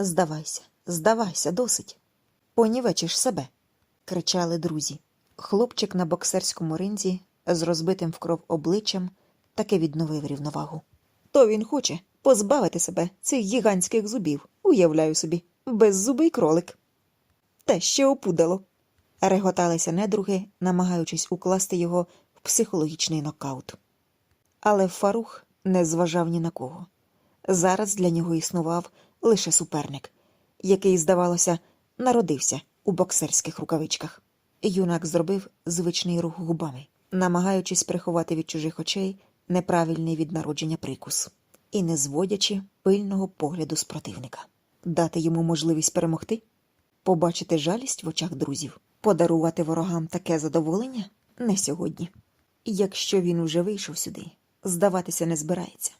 Здавайся, здавайся, досить. Понівечиш себе. кричали друзі. Хлопчик на боксерському ринзі з розбитим в кров обличчям таки відновив рівновагу. То він хоче позбавити себе цих гігантських зубів, уявляю собі, беззубий кролик. Те ще опудало. Реготалися недруги, намагаючись укласти його в психологічний нокаут. Але Фарух не зважав ні на кого. Зараз для нього існував лише суперник, який, здавалося, народився у боксерських рукавичках. Юнак зробив звичний рух губами, намагаючись приховати від чужих очей неправильний від народження прикус і не зводячи пильного погляду з противника, дати йому можливість перемогти, побачити жалість в очах друзів, подарувати ворогам таке задоволення не сьогодні. Якщо він уже вийшов сюди, здаватися не збирається.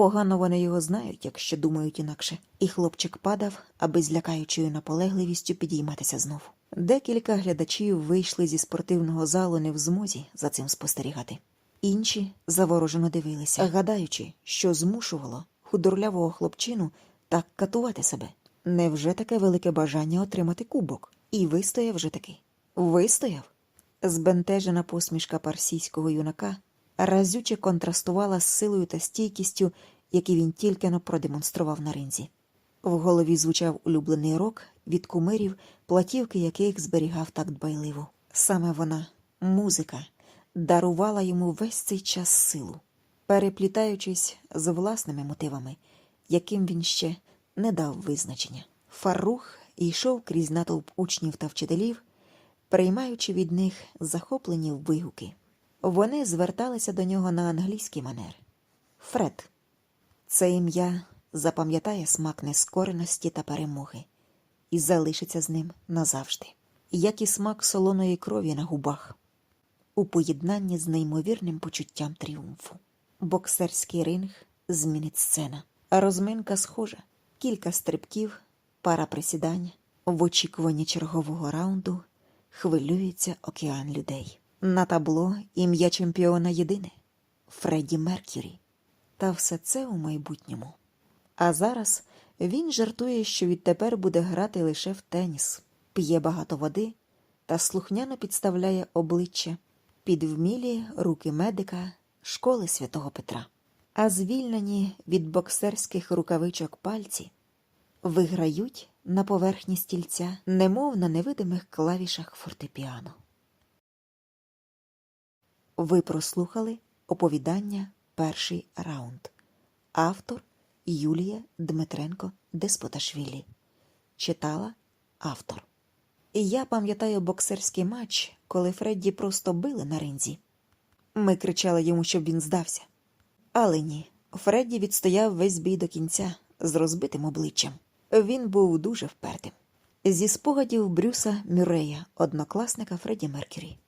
Погано вони його знають, якщо думають інакше, і хлопчик падав, аби з лякаючою наполегливістю підійматися знову. Декілька глядачів вийшли зі спортивного залу не в змозі за цим спостерігати. Інші заворожено дивилися, гадаючи, що змушувало худорлявого хлопчину так катувати себе. Невже таке велике бажання отримати кубок? І вистояв же таки. Вистояв. Збентежена посмішка парсійського юнака разюче контрастувала з силою та стійкістю, які він тільки но продемонстрував на ринзі. В голові звучав улюблений рок від кумирів, платівки яких зберігав так дбайливо. Саме вона, музика, дарувала йому весь цей час силу, переплітаючись з власними мотивами, яким він ще не дав визначення. Фарух йшов крізь натовп учнів та вчителів, приймаючи від них захоплені вигуки. Вони зверталися до нього на англійський манер. Фред. Це ім'я запам'ятає смак нескореності та перемоги і залишиться з ним назавжди, як і смак солоної крові на губах, у поєднанні з неймовірним почуттям тріумфу. Боксерський ринг змінить сцена. Розминка схожа, кілька стрибків, пара присідань. В очікуванні чергового раунду хвилюється океан людей. На табло ім'я чемпіона єдине Фредді Меркюрі. Та все це у майбутньому. А зараз він жартує, що відтепер буде грати лише в теніс, п'є багато води та слухняно підставляє обличчя під вмілі руки медика школи святого Петра. А звільнені від боксерських рукавичок пальці виграють на поверхні стільця, немов на невидимих клавішах фортепіано. Ви прослухали оповідання Перший раунд. Автор Юлія Дмитренко Деспоташвілі. Читала автор. Я пам'ятаю боксерський матч, коли Фредді просто били на ринзі. Ми кричали йому, щоб він здався. Але ні, Фредді відстояв весь бій до кінця з розбитим обличчям. Він був дуже впертим. Зі спогадів Брюса Мюррея, однокласника Фредді Меркюрі.